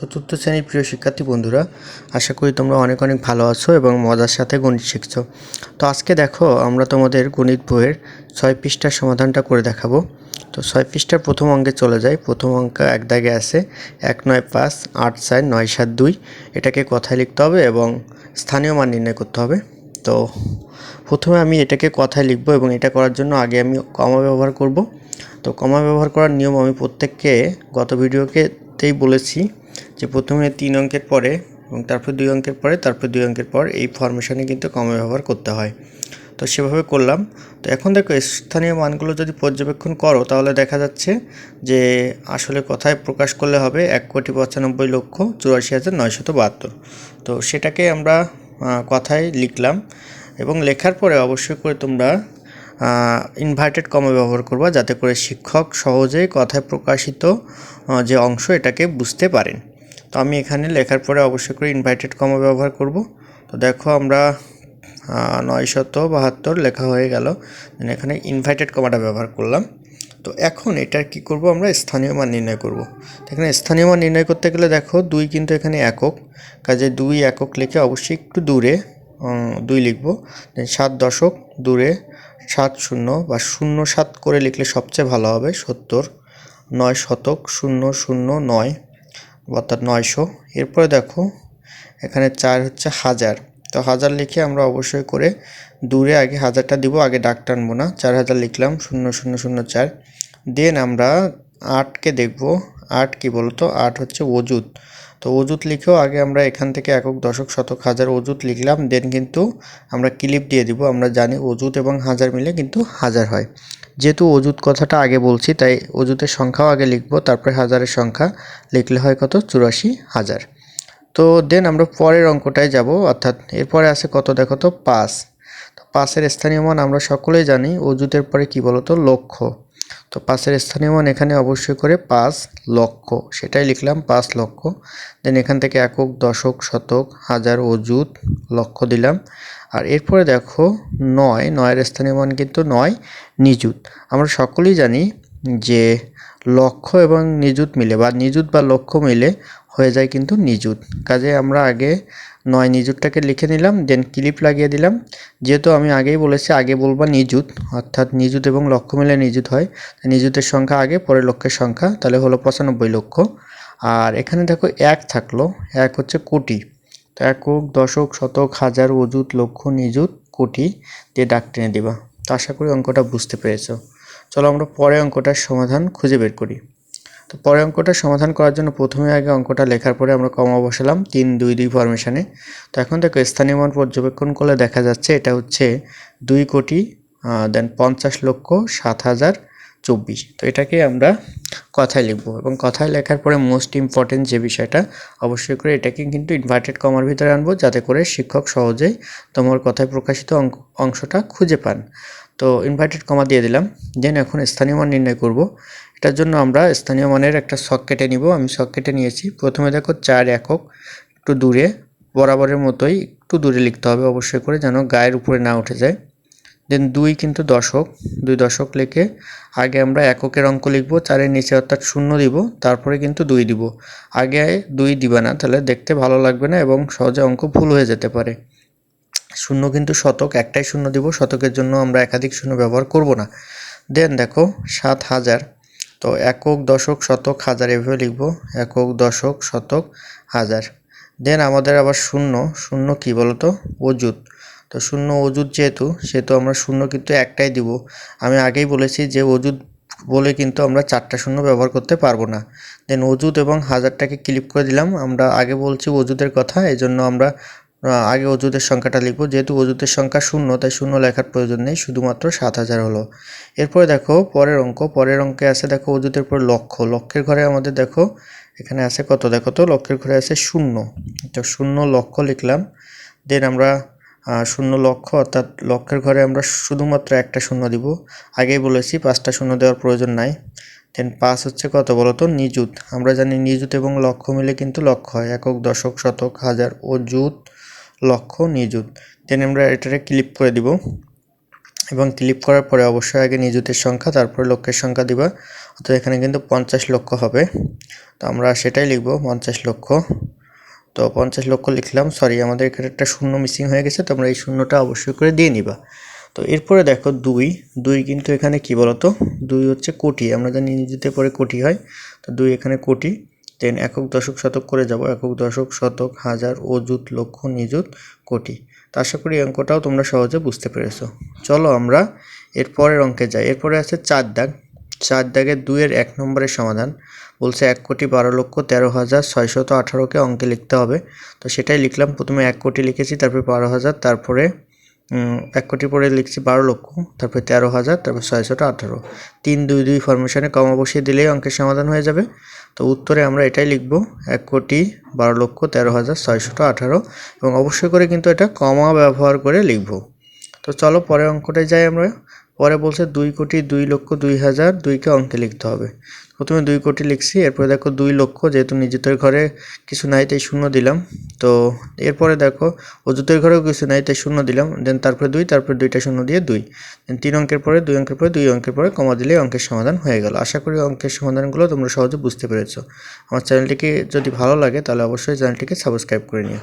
চতুর্থ শ্রেণির প্রিয় শিক্ষার্থী বন্ধুরা, আশা করি তোমরা অনেক অনেক ভালো আছো এবং মজার সাথে গণিত শিখছো। তো আজকে দেখো, আমরা তোমাদের গণিত বইয়ের ছয় পৃষ্ঠার সমাধানটা করে দেখাবো। তো ছয় পৃষ্ঠার প্রথম অঙ্কে চলে যাই। প্রথম অঙ্ক এক দাগে আছে, এক নয় পাঁচ, আট চার, নয় সাত দুই। এটাকে কথায় লিখতে হবে এবং স্থানীয় মান নির্ণয় করতে হবে। তো প্রথমে আমি এটাকে কথায় লিখব এবং এটা করার জন্য আগে আমি কমা ব্যবহার করব। তো কমা ব্যবহার করার নিয়ম আমি প্রত্যেককে গত ভিডিওকেতেই বলেছি। যে প্রথমে তিন অঙ্কের পরে এবং তারপর দুই অঙ্কের পরে, তারপর দুই অঙ্কের পর এই ফরমেশনে কিন্তু কমা ব্যবহার করতে হয়। তো সেভাবে করলাম। তো এখন দেখো, স্থানীয় মানগুলো যদি পর্যবেক্ষণ করো, তাহলে দেখা যাচ্ছে যে আসলে কথায় প্রকাশ করলে হবে এক কোটি পঁচানব্বই লক্ষ চুরাশি হাজার নয়শত বাহাত্তর। তো সেটাকে আমরা কথায় লিখলাম এবং লেখার পরে অবশ্যই করে তোমরা ইনভার্টেড কমা ব্যবহার করবা, যাতে করে শিক্ষক সহজেই কথায় প্রকাশিত যে অংশ, এটাকে বুঝতে পারেন। তো আমি এখানে লেখার পরে অবশ্যই করে ইনভার্টেড কমা ব্যবহার করব। তো দেখো আমরা নয়শত বাহাত্তর লেখা হয়ে গেল। এখানে ইনভার্টেড কমাটা ব্যবহার করলাম। তো এখন এটার কি করব আমরা? স্থানীয় মান নির্ণয় করব। এখানে স্থানীয় মান নির্ণয় করতে গেলে দেখো দুই কিন্তু এখানে একক। কাজে দুই একক লিখে অবশ্যই একটু দূরে দুই লিখব। সাত দশক দূরে সাত শূন্য বা শূন্য সাত করে লিখলে সবচেয়ে ভালো হবে, সত্তর। নয় শতক শূন্য শূন্য নয়। অর্থাৎ নয়শো। এরপরে দেখো, এখানে চার হচ্ছে হাজার। তো হাজার লিখে আমরা অবশ্যই করে দূরে আগে হাজারটা দিব, আগে ডাক টানবো না। চার হাজার লিখলাম, শূন্য শূন্য শূন্য, চার। দেন আমরা আটকে দেখব, আট কি বলতো? আট হচ্ছে অজুত তো অজুত লিখেও আগে আমরা এখান থেকে একক, দশক, শতক, হাজার অজুত লিখলাম। দেন কিন্তু আমরা ক্লিপ দিয়ে দিব। আমরা জানি অজুত এবং হাজার মিলে কিন্তু হাজার হয়। যেহেতু অজুত কথাটা আগে বলছি, তাই অজুতের সংখ্যাও আগে লিখব, তারপরে হাজারের সংখ্যা লিখলে হয় কত? চুরাশি হাজার। তো দেন আমরা পরের অঙ্কটায় যাব, অর্থাৎ এরপরে আছে কত দেখো তো? পাঁচ। তো পাঁচের স্থানীয় মান আমরা সকলেই জানি অজুতের পরে কি বলতো? লক্ষ। তো পাঁচের স্থানীয় মান এখানে অবশ্যই করে পাঁচ লক্ষ। সেটাই লিখলাম, পাঁচ লক্ষ। দেন এখান থেকে একক, দশক, শতক, হাজার অজুত লক্ষ দিলাম। আর এরপরে দেখো নয়, নয়ের স্থানীয় মান কিন্তু নয়, নিযুত। আমরা সকলেই জানি যে লক্ষ এবং নিযুত মিলে বা নিযুত বা লক্ষ মিলে হয়ে যায় কিন্তু নিযুত। কাজে আমরা আগে নয় নিযুতটাকে লিখে নিলাম দেন ক্লিপ লাগিয়ে দিলাম। যেহেতু আমি আগেই বলেছি, আগে বলব নিযুত, অর্থাৎ নিযুত এবং লক্ষ মিলে নিযুত হয় নিযুতের সংখ্যা আগে পরে লক্ষের সংখ্যা, তাহলে হলো পঁচানব্বই লক্ষ। আর এখানে দেখো এক থাকল, এক হচ্ছে কোটি। একক, দশক, শতক, হাজার, অযুত, লক্ষ, নিযুত, কোটি, দিয়ে ডাক টেনে দিবা। তো আশা করি অঙ্কটা বুঝতে পেরেছ। চলো আমরা পরে অঙ্কটার সমাধান খুঁজে বের করি। তো পরে অঙ্কটা সমাধান করার জন্য প্রথমে আগে অঙ্কটা লেখার পরে আমরা কমা বসালাম তিন, দুই দুই ফরমেশানে তো এখন দেখো স্থানীয় মান পর্যবেক্ষণ করলে দেখা যাচ্ছে এটা হচ্ছে দুই কোটি দেন পঞ্চাশ লক্ষ, সাত হাজার চব্বিশ। তো এটাকে আমরা কথায় লিখব এবং কথায় লেখার পরে মোস্ট ইম্পর্টেন্ট যে বিষয়টা, অবশ্যই করে এটাকে কিন্তু ইনভার্টেড কমার ভিতরে আনব যাতে করে শিক্ষক সহজেই তোমার কথায় প্রকাশিত অংশটা খুঁজে পান। তো ইনভার্টেড কমা দিয়ে দিলাম। দেন এখন স্থানীয় মান নির্ণয় করব। এটার জন্য আমরা স্থানীয় মানের একটা শখ কেটে নিব। আমি শখ কেটে নিয়েছি। প্রথমে দেখো চার একক, একটু দূরে, বরাবরের মতোই একটু দূরে লিখতে হবে। অবশ্যই করে যেন গায়ের উপরে না উঠে যায়। দেন দুই কিন্তু দশক, দুই দশক লিখে আগে আমরা এককের অঙ্ক লিখব, চারের নিচে অর্থাৎ শূন্য দিব, তারপরে কিন্তু দুই দিব। আগে দুই দিবে না, তাহলে দেখতে ভালো লাগবে না এবং সহজে অঙ্ক ভুল হয়ে যেতে পারে। শূন্য কিন্তু শতক, একটাই শূন্য দিব, শতকের জন্য আমরা একাধিক শূন্য ব্যবহার করব না। দেন দেখো, সাত হাজার, তো একক, দশক, শতক, হাজার এভাবে লিখব, একক, দশক, শতক, হাজার। দেন আমাদের আবার শূন্য শূন্য কি বলতো? অজুত তো শূন্য অজুত যেহেতু, সেহেতু আমরা শূন্য কিন্তু একটাই দিব। আমি আগেই বলেছি যে অজুত বলে কিন্তু আমরা চারটা শূন্য ব্যবহার করতে পারব না। দেন অজুত এবং হাজারটাকে ক্লিপ করে দিলাম। আমরা আগে বলছি অজুতের কথা এই জন্য আমরা আগে অজুতের সংখ্যাটা লিখব। যেহেতু অজুতের সংখ্যা শূন্য, তাই শূন্য লেখার প্রয়োজন নেই, শুধুমাত্র সাত হাজার হলো। এরপরে দেখো পরের অঙ্ক। পরের অঙ্কে আছে দেখো অজুতের পর লক্ষ। লক্ষের ঘরে আমাদের দেখো, এখানে আছে কত? দেখো তো লক্ষের ঘরে আছে শূন্য। তো শূন্য লক্ষ লিখলাম। দেন আমরা শূন্য লক্ষ, অর্থাৎ লক্ষের ঘরে আমরা শুধুমাত্র একটা শূন্য দিব। আগেই বলেছি, পাঁচটা শূন্য দেওয়ার প্রয়োজন নাই। দেন পাঁচ হচ্ছে কত বলো তো? নিযুত। আমরা জানি নিযুত এবং লক্ষ মিলে কিন্তু লক্ষ হয়। একক, দশক, শতক, হাজার ও যুত, লক্ষ, নিযুত। দেন আমরা এটারে ক্লিপ করে দিব। এবং ক্লিপ করার পরে অবশ্যই আগে নিযুতের সংখ্যা, তারপরে লক্ষের সংখ্যা দিবা। অর্থাৎ এখানে কিন্তু পঞ্চাশ লক্ষ হবে। তো আমরা সেটাই লিখব, পঞ্চাশ লক্ষ। তো পঞ্চাশ লক্ষ লিখলাম সরি আমাদের এখানে একটা শূন্য মিসিং হয়ে গেছে, তোমরা এই শূন্যটা অবশ্যই করে দিয়ে নিবা। তো এরপরে দেখো দুই দুই কিন্তু এখানে কি বলতো? দুই হচ্ছে কোটি, আমরা জানি ইংরেজিতে পরে কোটি হয়, তো দুই এখানে কোটি দেন একক দশক শতক করে যাব, একক দশক শতক, হাজার, অযুত, লক্ষ, নিযুত, কোটি। তো আশা করি অঙ্কটাও তোমরা সহজে বুঝতে পেরেছ। চলো আমরা এরপরের অঙ্কে যাই, এরপরে আছে চার দাগ চার দাগের দুইয়ের এক নম্বরের সমাধান। বলছে এক কোটি বারো লক্ষ তেরো হাজার ছয়শত আঠারোকে অঙ্কে লিখতে হবে। তো সেটাই লিখলাম, প্রথমে এক কোটি লিখেছি, তারপরে বারো হাজার, তারপরে এক কোটি পরে লিখছি বারো লক্ষ, তারপরে তেরো হাজার, তারপর ছয়শত আঠারো। তিন, দুই দুই ফরমেশনে কমা বসিয়ে দিলেই অঙ্কের সমাধান হয়ে যাবে। তো উত্তরে আমরা এটাই লিখব, এক কোটি বারো লক্ষ তেরো হাজার ছয়শত আঠারো, এবং অবশ্যই করে কিন্তু এটা কমা ব্যবহার করে লিখব। তো চলো পরের অঙ্কটায় যাই আমরা। পরে বলছে দুই কোটি দুই লক্ষ দুই হাজার দুইকে অঙ্কে লিখতে হবে। প্রথমে দুই কোটি লিখছি, এরপরে দেখো দুই লক্ষ, যেহেতু নিজেদের ঘরে কিছু নাই তাই শূন্য দিলাম। তো এরপরে দেখো অজুতের ঘরেও কিছু নাই তাই শূন্য দিলাম দেন তারপরে দুই, তারপরে দুইটা শূন্য দিয়ে দুই। দেন তিন অঙ্কের পরে, দুই অঙ্কের পরে, দুই অঙ্কের পরে কমা দিলেই অঙ্কের সমাধান হয়ে গেল। আশা করি অঙ্কের সমাধানগুলো তোমরা সহজে বুঝতে পেরেছ। আমার চ্যানেলটিকে যদি ভালো লাগে তাহলে অবশ্যই চ্যানেলটিকে সাবস্ক্রাইব করে নিও।